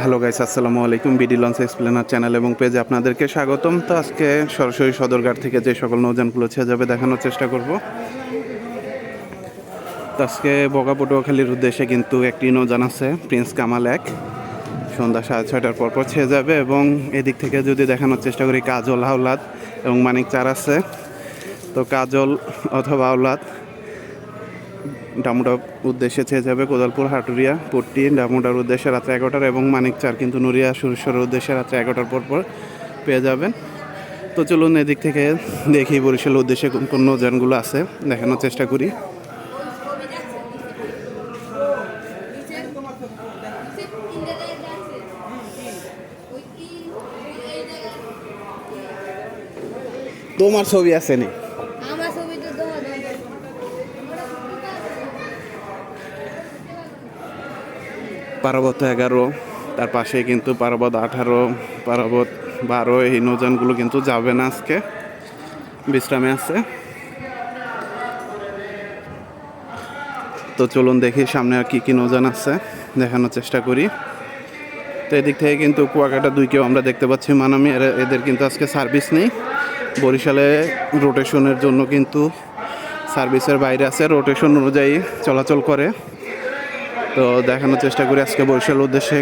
Hello guys, আসসালামু আলাইকুম। BD launch explainer channel এবং পেজে আপনাদেরকে স্বাগতম। তো আজকে সরাসরি সদরঘাট থেকে যে সকল নৌযানগুলো ছেড়ে যাবে দেখানোর চেষ্টা করব। তো আজকে বগা পটুয়াখালীর উদ্দেশ্যে কিন্তু একটি নৌযান আছে, প্রিন্স কামাল এক। সন্ধ্যা সাড়ে ছয়টার পর পর ছেড়ে যাবে এবং এদিক থেকে যদি দেখানোর চেষ্টা করি, কাজল হাওলাদ এবং মানিক চার আছে। তো কাজল অথবা আওলাদ ডামুডা উদ্দেশ্যে ছেড়ে যাবে কোদালপুর, হাটুরিয়া, পট্টি, ডামুডার উদ্দেশ্যে রাত্রে এগারোটার এবং মানিকচার কিন্তু নুরিয়া সুরেশ্বরের উদ্দেশ্যে রাত্রে এগারোটার পর পর পেয়ে যাবেন। তো চলুন এদিক থেকে দেখি বরিশালের উদ্দেশ্যে কোন কোন নৌযানগুলো আছে, দেখানোর চেষ্টা করি। তোমার ছবি আছে নি আমার ছবি তো তোমার পার্বত এগারো, তার পাশে কিন্তু পার্বত আঠারো পার্বত বারো, এই নৌযানগুলো কিন্তু যাবে না আজকে। বিশ্রামে আছে। তো চলুন দেখি সামনে আর কী কী নৌযান আছে, দেখানোর চেষ্টা করি। তো এদিক থেকে কিন্তু কুয়াকাটা দুইকেও আমরা দেখতে পাচ্ছি, মানামি। এরা- এদের কিন্তু আজকে সার্ভিস নেই। বরিশালে রোটেশনের জন্য কিন্তু সার্ভিসের বাইরে আছে রোটেশন অনুযায়ী চলাচল করে। তো দেখানোর চেষ্টা করি আজকে বরিশাল উদ্দেশ্যে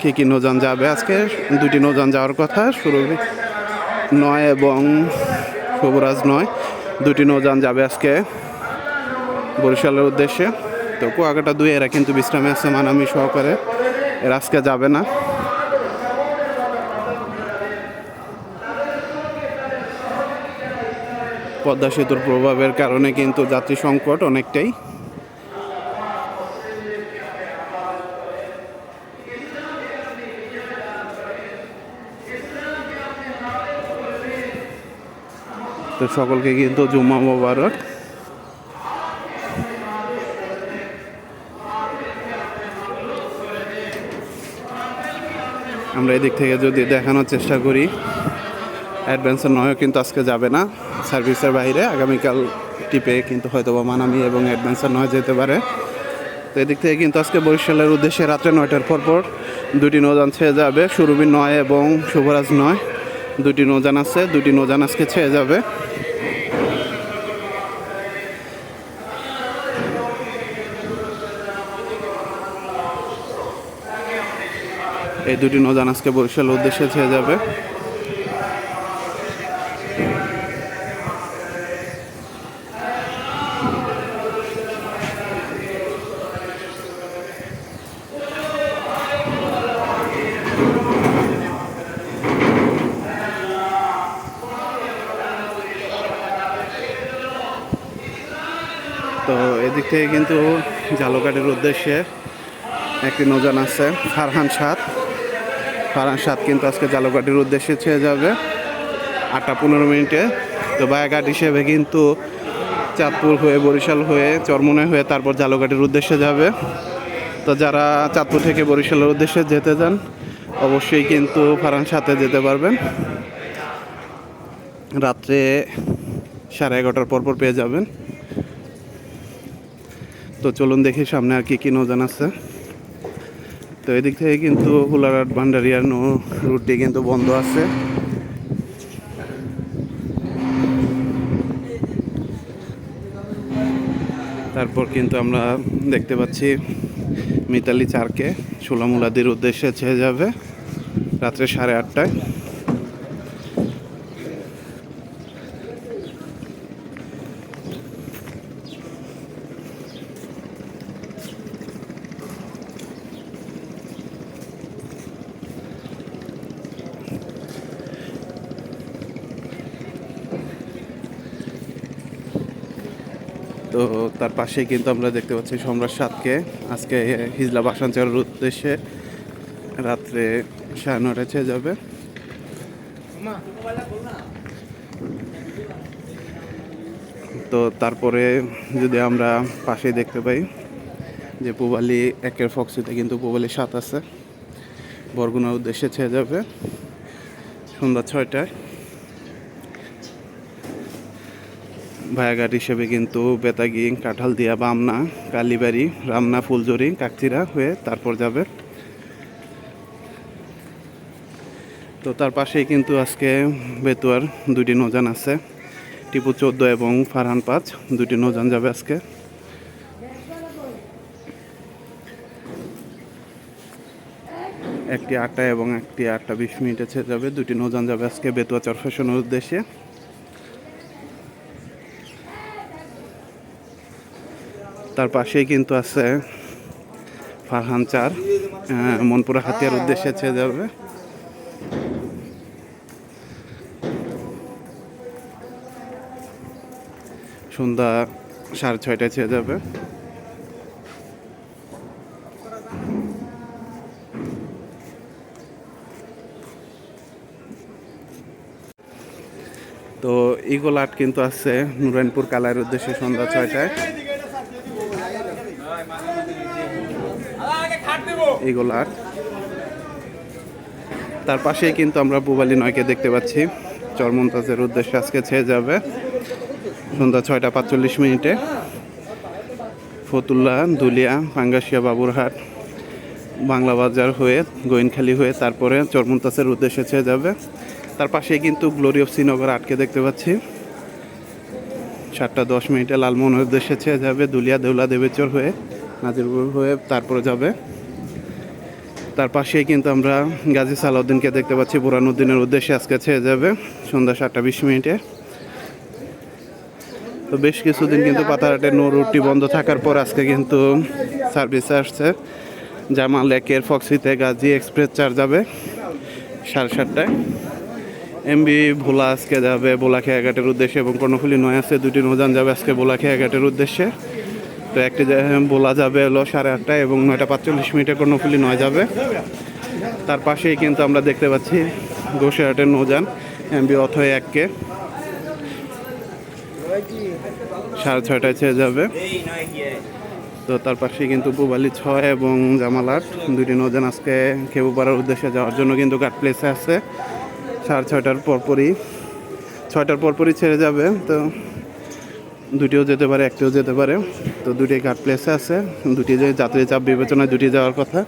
কী কী নৌযান যাবে। আজকে দুটি নৌযান যাওয়ার কথা, শুরু নয় এবং শুভরাজ নয়। দুটি নৌযান যাবে আজকে বরিশালের উদ্দেশ্যে। তো কুয়াকাটা দুই, এরা কিন্তু বিশ্রামে আছে মানামি সহকারে। এরা আজকে যাবে না। পদ্মা সেতুর প্রভাবের কারণে কিন্তু যাত্রী সংকট অনেকটাই। তো সকলকে কিন্তু জুম্মা মোবারক। আমরা এদিক থেকে যদি দেখানোর চেষ্টা করি অ্যাডভেঞ্চার নয়ও কিন্তু আজকে যাবে না। সার্ভিসের বাইরে, আগামীকাল টিপে কিন্তু হয়তো বা মানামি এবং অ্যাডভেঞ্চার নয় যেতে পারে। তো এদিক থেকে কিন্তু আজকে বরিশালের উদ্দেশ্যে রাত্রে নয়টার পর পর দুটি নৌযান ছেড়ে যাবে। সুরভি নয় এবং শুভরাজ নয়। দুটি নৌজান আছে দুটি নৌজান আজকে ছেয়ে যাবে। এই দুটি নৌজান আজকে বরিশালের উদ্দেশ্যে ছেয়ে যাবে তো এদিক থেকে কিন্তু জালকাটির উদ্দেশ্যে একটি নৌযান আছে, ফারহান সাত ফারহান সাত কিন্তু আজকে জালকাটির উদ্দেশ্যে ছেড়ে যাবে আটটা পনেরো মিনিটে। তো বায়াঘাট হিসেবে কিন্তু চাঁদপুর হয়ে, বরিশাল হয়ে, চরমনে হয়ে তারপর জালকাটির উদ্দেশ্যে যাবে। তো যারা চাঁদপুর থেকে বরিশালের উদ্দেশ্যে যেতে যান অবশ্যই কিন্তু ফারহান সাথে যেতে পারবেন। রাত্রে সাড়ে এগারোটার পর পর পেয়ে যাবেন। তো চলুন দেখি সামনে আর কি কি নৌযান আছে। তো এদিক থেকে কিন্তু হুলারহাট ভান্ডারিয়ার নৌ রুটটি কিন্তু বন্ধ আছে। তারপর কিন্তু আমরা দেখতে পাচ্ছি মিতালি চারকে সোলামুলাদির উদ্দেশ্যে ছেড়ে যাবে। রাত্রে সাড়ে আটটায়। তো তার পাশেই কিন্তু আমরা দেখতে পাচ্ছি সম্রাট সাতকে। আজকে হিজলা বাসাঞ্চলের উদ্দেশ্যে রাত্রে সাড়ে নটায় ছেড়ে যাবে। তো তারপরে যদি আমরা পাশেই দেখতে পাই যে পুবালি একের ফক্সিতে কিন্তু পুবালি সাত আছে। বরগুনার উদ্দেশ্যে ছেড়ে যাবে। সন্ধ্যা ছয়টায়। ভায়াঘাট হিসেবে কিন্তু বেতাগি কাঁঠালদিয়া বামনা, কালীবাড়ি, রামনা ফুলজরি কাকচিরা হয়ে তারপর যাবে। তো তার পাশেই কিন্তু আজকে বেতুয়ার দুটি নৌজান আছে। টিপু চোদ্দ এবং ফারহান পাঁচ দুটি নৌজান যাবে আজকে। একটি আটটা এবং একটি আটটা বিশ মিনিটে যাবে দুটি নৌজান যাবে আজকে বেতুয়া চরফেশনের উদ্দেশ্যে। তার পাশেই কিন্তু আছে ফারহান চার মনপুরা হাতিয়ার উদ্দেশ্যে ছেড়ে যাবে। সন্ধ্যা সাড়ে ছয়টায় ছেড়ে যাবে। তো ইগল আট কিন্তু আছে নুরাইনপুর কালার উদ্দেশ্যে সন্ধ্যা ছয়টায়। আট তার পাশেই কিন্তু আমরা পুবালি নয়কে দেখতে পাচ্ছি। চরমন্তাজের উদ্দেশ্যে আজকে ছেয়ে যাবে। সন্ধ্যা ছয়টা পাঁচচল্লিশ মিনিটে। ফতুল্লা, দুলিয়া, পাঙ্গাসিয়া, বাবুরহাট, বাংলা বাজার হয়ে, গোয়েনখালি হয়ে, তারপরে চরমন্তাসের উদ্দেশ্যে ছেয়ে যাবে। তার পাশেই কিন্তু গ্লোরি অফ শ্রীনগর আটকে দেখতে পাচ্ছি। সাতটা দশ মিনিটে লালমোহনের উদ্দেশ্যে ছেয়ে যাবে। দুলিয়া দেউলা দেবেচর হয়ে, নাজিরপুর হয়ে, তারপরে যাবে। তার পাশেই কিন্তু আমরা গাজী সালাউদ্দিনকে দেখতে পাচ্ছি। বুরানুদ্দিনের উদ্দেশ্যে আজকে ছেয়ে যাবে সন্ধ্যা সাতটা বিশ মিনিটে। তো বেশ কিছুদিন কিন্তু পাতারহাটের নো রুটটি বন্ধ থাকার পর আজকে কিন্তু সার্ভিস আসছে। জামা লেকের ফক্সিতে গাজী এক্সপ্রেস চার যাবে সাড়ে সাতটায়। এমবি ভোলা আজকে যাবে বোলা খেয়াঘাটের উদ্দেশ্যে এবং কর্ণফুলি নয় আছে দুটি নৌযান যাবে আজকে বোলা খেয়াঘাটের উদ্দেশ্যে। তো একটি বোলা যাবে হলো সাড়ে আটটায় এবং নয়টা পাঁচচল্লিশ মিনিটে কর্ণফুলি নয় যাবে। তার পাশেই কিন্তু আমরা দেখতে পাচ্ছি গোসাহাটের নৌযান, এমবি অথয় এককে। সাড়ে ছয়টায় ছেড়ে যাবে। তো তার পাশে কিন্তু পুবালি ছয় এবং জামাল আট দুইটি নৌযান আজকে খেবুপাড়ার উদ্দেশ্যে যাওয়ার জন্য কিন্তু ঘাট প্লেসে আছে। সাড়ে ছয়টার পরপরই ছয়টার পরপরই ছেড়ে যাবে। তো দুটিও যেতে পারে, একটিও যেতে পারে। তো দুটি ঘাট প্লেসে আছে। দুটি যে যাত্রী চাপ বিবেচনায় দুটি যাওয়ার কথা।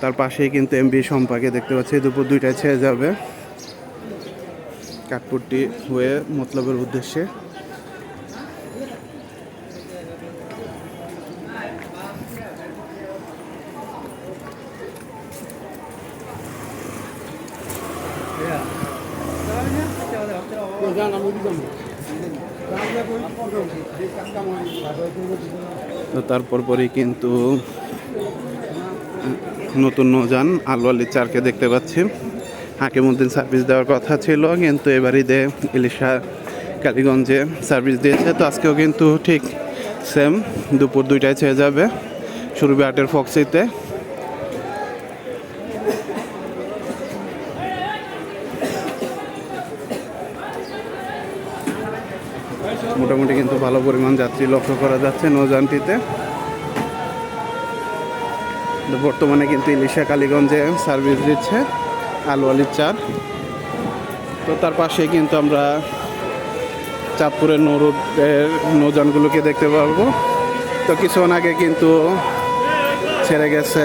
তার পাশেই কিন্তু এমবি সম্পাকে দেখতে পাচ্ছি। দুপুর দুইটায় ছেড়ে যাবে। কাঠপুরটি হয়ে মতলবের উদ্দেশ্যে। তো তারপর পরই কিন্তু নতুন নৌযান আলু আলি চারকে দেখতে পাচ্ছি। হাকিমুদ্দিন সার্ভিস দেওয়ার কথা ছিল, কিন্তু এবার ঈদে ইলিশা কালীগঞ্জে সার্ভিস দিয়েছে। তো আজকেও কিন্তু ঠিক সেম দুপুর দুইটায় ছেড়ে যাবে। সুরভি আটের ফক্সিতে মোটামুটি কিন্তু ভালো পরিমাণ যাত্রী লক্ষ্য করা যাচ্ছে নৌযানটিতে। বর্তমানে কিন্তু ইলিশা কালীগঞ্জে সার্ভিস দিচ্ছে আলু আলির চার। তো তার পাশে কিন্তু আমরা চাঁদপুরের নৌরুটের নৌযানগুলোকে দেখতে পারব তো কিছুক্ষণ আগে কিন্তু ছেড়ে গেছে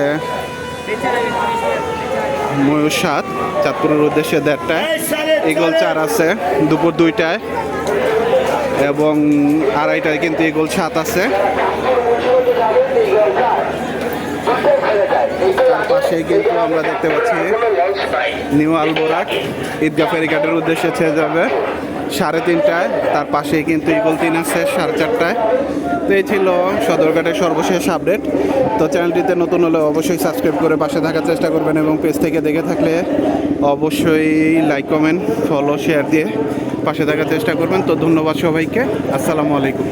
ময়ূর সাত চাঁদপুরের উদ্দেশ্যে দেড়টায়। ইগল চার আছে দুপুর দুইটায়। এবং আড়াইটায় কিন্তু ইগল সাত আছে। পাশে কিন্তু আমরা দেখতে পাচ্ছি নিউ আলবোরাক। ঈদগা ফেরিঘাটের উদ্দেশ্যে ছেড়ে যাবে সাড়ে তিনটায়। তার পাশেই কিন্তু ইগল তিন আছে, সাড়ে চারটায়। তো এই ছিল সদরঘাটের সর্বশেষ আপডেট। তো চ্যানেলটিতে নতুন হলে অবশ্যই সাবস্ক্রাইব করে পাশে থাকার চেষ্টা করবেন এবং পেজ থেকে দেখে থাকলে অবশ্যই লাইক, কমেন্ট, ফলো, শেয়ার দিয়ে পাশে থাকার চেষ্টা করবেন। তো ধন্যবাদ সবাইকে। আসসালামু আলাইকুম।